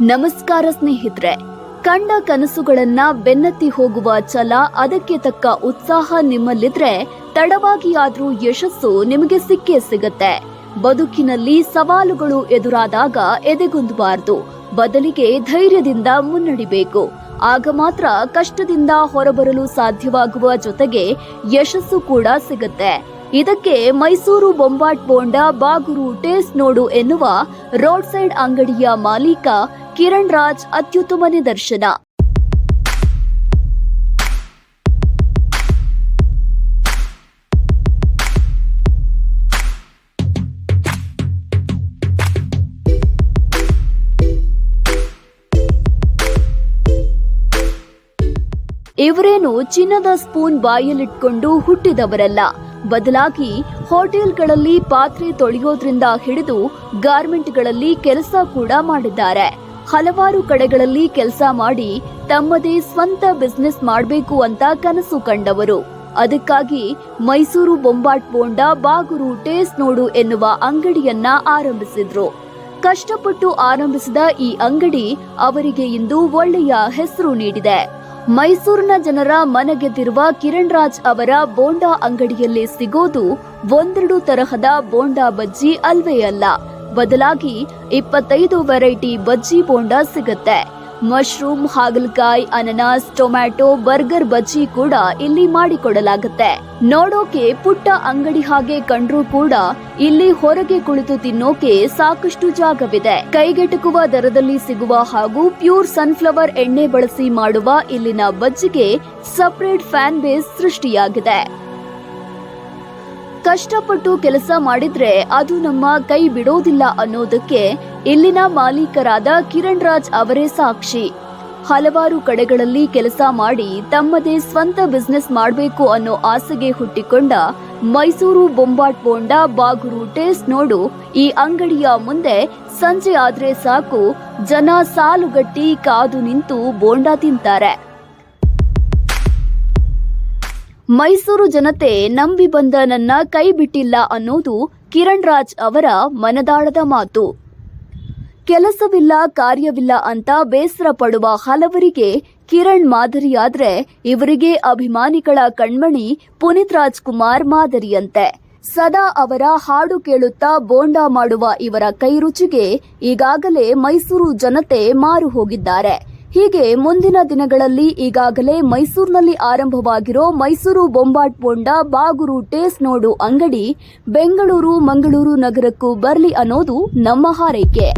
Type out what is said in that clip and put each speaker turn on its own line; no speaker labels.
ನಮಸ್ಕಾರ ಸ್ನೇಹಿತರೆ, ಕಂಡ ಕನಸುಗಳನ್ನ ಬೆನ್ನತ್ತಿ ಹೋಗುವ ಛಲ ಅದಕ್ಕೆ ತಕ್ಕ ಉತ್ಸಾಹ ನಿಮ್ಮಲ್ಲಿದ್ರೆ ತಡವಾಗಿ ಆದ್ರೂ ಯಶಸ್ಸು ನಿಮಗೆ ಸಿಕ್ಕೇ ಸಿಗತ್ತೆ. ಬದುಕಿನಲ್ಲಿ ಸವಾಲುಗಳು ಎದುರಾದಾಗ ಎದೆಗುಂದಬಾರದು. ಬದಲಿಗೆ ಧೈರ್ಯದಿಂದ ಮುನ್ನಡಿಬೇಕು. ಆಗ ಮಾತ್ರ ಕಷ್ಟದಿಂದ ಹೊರಬರಲು ಸಾಧ್ಯವಾಗುವ ಜೊತೆಗೆ ಯಶಸ್ಸು ಕೂಡ ಸಿಗುತ್ತೆ. ಇದಕ್ಕೆ ಮೈಸೂರು ಬೊಂಬಾಟ್ ಬೋಂಡ ಬಾಗುರು ಟೇಸ್ಟ್ ನೋಡು ಎನ್ನುವ ರೋಡ್ ಸೈಡ್ ಅಂಗಡಿಯ ಮಾಲೀಕ ಕಿರಣ್ ರಾಜ್ ಅತ್ಯುತ್ತಮ ನಿದರ್ಶನ. ಇವರೇನು ಚಿನ್ನದ ಸ್ಪೂನ್ ಬಾಯಲ್ಲಿಟ್ಕೊಂಡು ಹುಟ್ಟಿದವರಲ್ಲ. ಬದಲಾಗಿ ಹೋಟೆಲ್ಗಳಲ್ಲಿ ಪಾತ್ರೆ ತೊಳೆಯೋದ್ರಿಂದ ಹಿಡಿದು ಗಾರ್ಮೆಂಟ್ಗಳಲ್ಲಿ ಕೆಲಸ ಕೂಡ ಮಾಡಿದ್ದಾರೆ. ಹಲವಾರು ಕಡೆಗಳಲ್ಲಿ ಕೆಲಸ ಮಾಡಿ ತಮ್ಮದೇ ಸ್ವಂತ ಬಿಸ್ನೆಸ್ ಮಾಡಬೇಕು ಅಂತ ಕನಸು ಕಂಡವರು. ಅದಕ್ಕಾಗಿ ಮೈಸೂರು ಬೊಂಬಾಟ್ ಬೋಂಡ ಬಾಗುರು ಟೇಸ್ಟ್ ನೋಡು ಎನ್ನುವ ಅಂಗಡಿಯನ್ನ ಆರಂಭಿಸಿದ್ರು. ಕಷ್ಟಪಟ್ಟು ಆರಂಭಿಸಿದ ಈ ಅಂಗಡಿ ಅವರಿಗೆ ಇಂದು ಒಳ್ಳೆಯ ಹೆಸರು ನೀಡಿದೆ. ಮೈಸೂರಿನ ಜನರ ಮನಗೆದ್ದಿರುವ ಕಿರಣ್ ರಾಜ್ ಅವರ ಬೋಂಡಾ ಅಂಗಡಿಯಲ್ಲಿ ಸಿಗೋದು ಒಂದೆರಡು ತರಹದ ಬೋಂಡಾ ಬಜ್ಜಿ ಅಲ್ವೇ ಅಲ್ಲ. ಬದಲಾಗಿ ಇಪ್ಪತ್ತೈದು ವೆರೈಟಿ ಬಜ್ಜಿ ಬೋಂಡ ಸಿಗುತ್ತೆ. ಮಶ್ರೂಮ್, ಹಾಗಲಕಾಯಿ, ಅನನಾಸ್, ಟೊಮ್ಯಾಟೊ, ಬರ್ಗರ್ ಬಜ್ಜಿ ಕೂಡ ಇಲ್ಲಿ ಮಾಡಿಕೊಡಲಾಗುತ್ತೆ. ನೋಡೋಕೆ ಪುಟ್ಟ ಅಂಗಡಿ ಹಾಗೆ ಕಂಡ್ರೂ ಕೂಡ ಇಲ್ಲಿ ಹೊರಗೆ ಕುಳಿತು ತಿನ್ನೋಕೆ ಸಾಕಷ್ಟು ಜಾಗವಿದೆ. ಕೈಗೆಟುಕುವ ದರದಲ್ಲಿ ಸಿಗುವ ಹಾಗೂ ಪ್ಯೂರ್ ಸನ್ಫ್ಲವರ್ ಎಣ್ಣೆ ಬಳಸಿ ಮಾಡುವ ಇಲ್ಲಿನ ಬಜ್ಜಿಗೆ ಸಪರೇಟ್ ಫ್ಯಾನ್ ಬೇಸ್ ಸೃಷ್ಟಿಯಾಗಿದೆ. ಕಷ್ಟಪಟ್ಟು ಕೆಲಸ ಮಾಡಿದ್ರೆ ಅದು ನಮ್ಮ ಕೈ ಬಿಡೋದಿಲ್ಲ ಅನ್ನೋದಕ್ಕೆ ಇಲ್ಲಿನ ಮಾಲೀಕರಾದ ಕಿರಣ್ ರಾಜ್ ಅವರೇ ಸಾಕ್ಷಿ. ಹಲವಾರು ಕಡೆಗಳಲ್ಲಿ ಕೆಲಸ ಮಾಡಿ ತಮ್ಮದೇ ಸ್ವಂತ ಬಿಸ್ನೆಸ್ ಮಾಡಬೇಕು ಅನ್ನೋ ಆಸೆಗೆ ಹುಟ್ಟಿಕೊಂಡ ಮೈಸೂರು ಬೊಂಬಾಟ್ ಬೋಂಡ ಬಾಗುರು ಟೇಸ್ಟ್ ನೋಡು, ಈ ಅಂಗಡಿಯ ಮುಂದೆ ಸಂಜೆ ಆದ್ರೆ ಸಾಕು, ಜನ ಸಾಲುಗಟ್ಟಿ ಕಾದು ನಿಂತು ಬೋಂಡ ತಿಂತಾರೆ. ಮೈಸೂರು ಜನತೆ ನಂಬಿ ಬಂದ ನನ್ನ ಕೈ ಬಿಟ್ಟಿಲ್ಲ ಅನ್ನೋದು ಕಿರಣ್ ರಾಜ್ ಅವರ ಮನದಾಳದ ಮಾತು. ಕೆಲಸವಿಲ್ಲ, ಕಾರ್ಯವಿಲ್ಲ ಅಂತ ಬೇಸರ ಪಡುವ ಹಲವರಿಗೆ ಕಿರಣ್ ಮಾದರಿಯಾದ್ರೆ ಇವರಿಗೆ ಅಭಿಮಾನಿಗಳ ಕಣ್ಮಣಿ ಪುನೀತ್ ರಾಜ್ಕುಮಾರ್ ಮಾದರಿಯಂತೆ. ಸದಾ ಅವರ ಹಾಡು ಕೇಳುತ್ತಾ ಬೋಂಡ ಮಾಡುವ ಇವರ ಕೈರುಚಿಗೆ ಈಗಾಗಲೇ ಮೈಸೂರು ಜನತೆ ಮಾರು ಹೋಗಿದ್ದಾರೆ. ಹೀಗೆ ಮುಂದಿನ ದಿನಗಳಲ್ಲಿ ಈಗಾಗಲೇ ಮೈಸೂರಿನಲ್ಲಿ ಆರಂಭವಾಗಿರೋ ಮೈಸೂರು ಬೊಂಬಾಟ್ ಬೋಂಡ ಬಾಗುರು ಟೇಸ್ಟ್ ನೋಡು ಅಂಗಡಿ ಬೆಂಗಳೂರು ಮಂಗಳೂರು ನಗರಕ್ಕೂ ಬರಲಿ ಅನ್ನೋದು ನಮ್ಮ ಹಾರೈಕೆ.